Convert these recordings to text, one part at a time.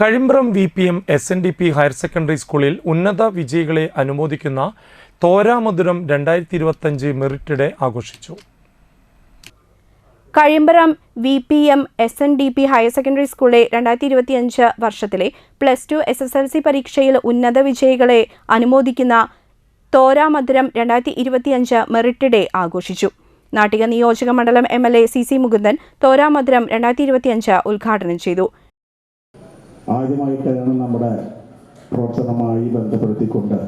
Kazhimbram V P M S N D P higher secondary സ്കൂളിൽ ഉന്നത വിജയികളെ അനുമോദിക്കുന്ന തോരാമധുരം രണ്ടായിരത്തി ഇരുപത്തഞ്ച് മെറിറ്റ് ഡേ ആഘോഷിച്ചു. Kazhimbram V P M S N D P higher secondary സ്കൂളിലെ രണ്ടായിരത്തി ഇരുപത്തിയഞ്ച് വർഷത്തിലെ plus two S S L C പരീക്ഷയിൽ ഉന്നത വിജയികളെ അനുമോദിക്കുന്ന തോരാമധുരം രണ്ടായിരത്തി ഇരുപത്തിയഞ്ച് മെറിറ്റ് ഡേ ആഘോഷിച്ചു. നാട്ടിക നിയോജക മണ്ഡലം M L A C C Mukundan Thoramadhuram രണ്ടായിരത്തി ഇരുപത്തിയഞ്ച് ഉദ്ഘാടനം ചെയ്തു. ആദ്യമായിട്ടാണ് നമ്മുടെ പ്രവർത്തനമായി ബന്ധപ്പെടുത്തിക്കൊണ്ട്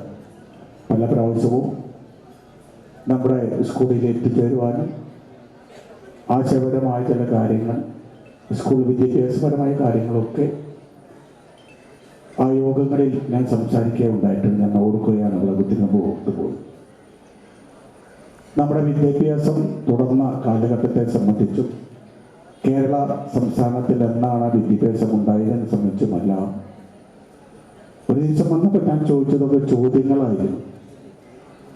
പല പ്രാവശ്യവും നമ്മുടെ സ്കൂളിൽ എത്തിച്ചേരുവാനും ആശയപരമായ ചില കാര്യങ്ങൾ സ്കൂൾ വിദ്യാഭ്യാസപരമായ കാര്യങ്ങളൊക്കെ ആ യോഗങ്ങളിൽ ഞാൻ സംസാരിക്കുകയുണ്ടായിട്ടുണ്ട്. ഞാൻ ഓർക്കുകയാണ് ബുദ്ധിമുട്ട് പോകുന്നത് പോയി നമ്മുടെ വിദ്യാഭ്യാസം തുടർന്ന കാലഘട്ടത്തെ സംബന്ധിച്ചും കേരള സംസ്ഥാനത്തിൽ എന്നാണ് വിദ്യാഭ്യാസം ഉണ്ടായതെന്ന് സംബന്ധിച്ചുമല്ല. ഒരു ദിവസം വന്നപ്പോൾ ഞാൻ ചോദിച്ചതൊക്കെ ചോദ്യങ്ങളായിരുന്നു.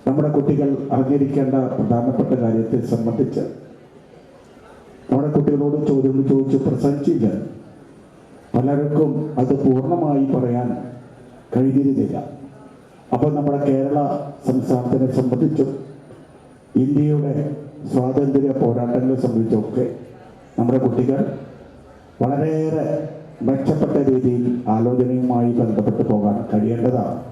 നമ്മുടെ കുട്ടികൾ അറിഞ്ഞിരിക്കേണ്ട പ്രധാനപ്പെട്ട കാര്യത്തെ സംബന്ധിച്ച്. നമ്മുടെ കുട്ടികളോട് ചോദ്യങ്ങൾ ചോദിച്ച് പ്രസംഗിച്ചില്ല. പലർക്കും അത് പൂർണമായി പറയാൻ കഴിഞ്ഞിരുന്നില്ല. അപ്പോൾ നമ്മുടെ കേരള സംസ്ഥാനത്തിനെ സംബന്ധിച്ചും ഇന്ത്യയുടെ സ്വാതന്ത്ര്യ പോരാട്ടങ്ങളെ സംബന്ധിച്ചൊക്കെ നമ്മുടെ കുട്ടികൾ വളരെയേറെ മെച്ചപ്പെട്ട രീതിയിൽ ആലോചനയുമായി ബന്ധപ്പെട്ട് പോകാൻ കഴിയേണ്ടതാണ്.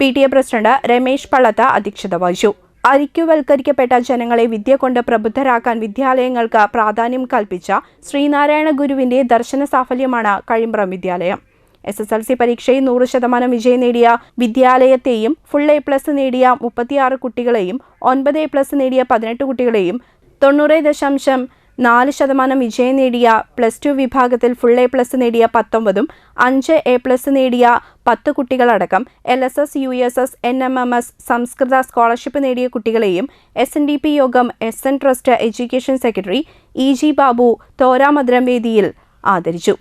P. T. A president Ramesh Pallath അധ്യക്ഷത വഹിച്ചു. അരിക്കുവൽക്കരിക്കപ്പെട്ട ജനങ്ങളെ വിദ്യ കൊണ്ട് പ്രബുദ്ധരാക്കാൻ വിദ്യാലയങ്ങൾക്ക് പ്രാധാന്യം കൽപ്പിച്ച ശ്രീനാരായണ ഗുരുവിന്റെ ദർശന സാഫല്യമാണ് കഴിമ്പ്രം വിദ്യാലയം. എസ് എസ് എൽ സി പരീക്ഷയിൽ നൂറ് ശതമാനം വിജയം നേടിയ വിദ്യാലയത്തെയും ഫുൾ എ പ്ലസ് നേടിയ മുപ്പത്തിയാറ് കുട്ടികളെയും ഒൻപത് എ പ്ലസ് നേടിയ പതിനെട്ട് കുട്ടികളെയും തൊണ്ണൂറ് ദശാംശം നാല് ശതമാനം വിജയം നേടിയ പ്ലസ് ടു വിഭാഗത്തിൽ ഫുൾ എ പ്ലസ് നേടിയ പത്തൊമ്പതും അഞ്ച് എ പ്ലസ് നേടിയ പത്ത് കുട്ടികളടക്കം L S S U S S N M M S സംസ്കൃത സ്കോളർഷിപ്പ് നേടിയ കുട്ടികളെയും എസ് എൻ ഡി പി യോഗം S N trust education secretary E G Babu Thoramadhuram വേദിയിൽ ആദരിച്ചു.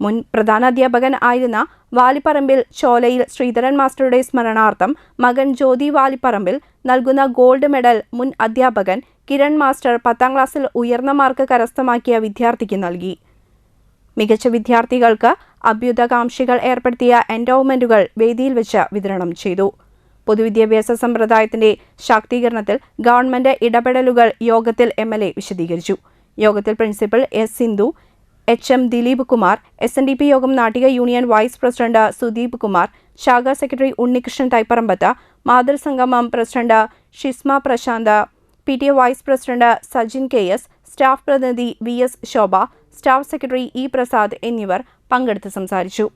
മുൻ പ്രധാനാധ്യാപകൻ ആയിരുന്ന വാലിപ്പറമ്പിൽ ചോലയിൽ ശ്രീധരൻ മാസ്റ്ററുടെ സ്മരണാർത്ഥം മകൻ ജ്യോതി വാലിപ്പറമ്പിൽ നൽകുന്ന ഗോൾഡ് മെഡൽ മുൻ അധ്യാപകൻ കിരൺ മാസ്റ്റർ പത്താം ക്ലാസ്സിൽ ഉയർന്ന മാർക്ക് കരസ്ഥമാക്കിയ വിദ്യാർത്ഥിക്ക് നൽകി. മികച്ച വിദ്യാർത്ഥികൾക്ക് അഭ്യുതകാംക്ഷികൾ ഏർപ്പെടുത്തിയ എൻഡോവ്മെന്റുകൾ വേദിയിൽ വെച്ച് വിതരണം ചെയ്തു. പൊതുവിദ്യാഭ്യാസ സമ്പ്രദായത്തിന്റെ ശാക്തീകരണത്തിൽ ഗവൺമെന്റ് ഇടപെടലുകൾ യോഗത്തിൽ എം വിശദീകരിച്ചു. യോഗത്തിൽ principal S Sindhu H M Dileep Kumar S N D P യോഗം Nattika union vice president Sudeep Kumar ശാഖാ secretary Unnikrishnan Thaipparambath മാതൃസംഗമം president Shisma Prashanth P T A vice president Sajin K S staff പ്രതിനിധി V S Shobha staff secretary E Prasad എന്നിവർ പങ്കെടുത്ത് സംസാരിച്ചു.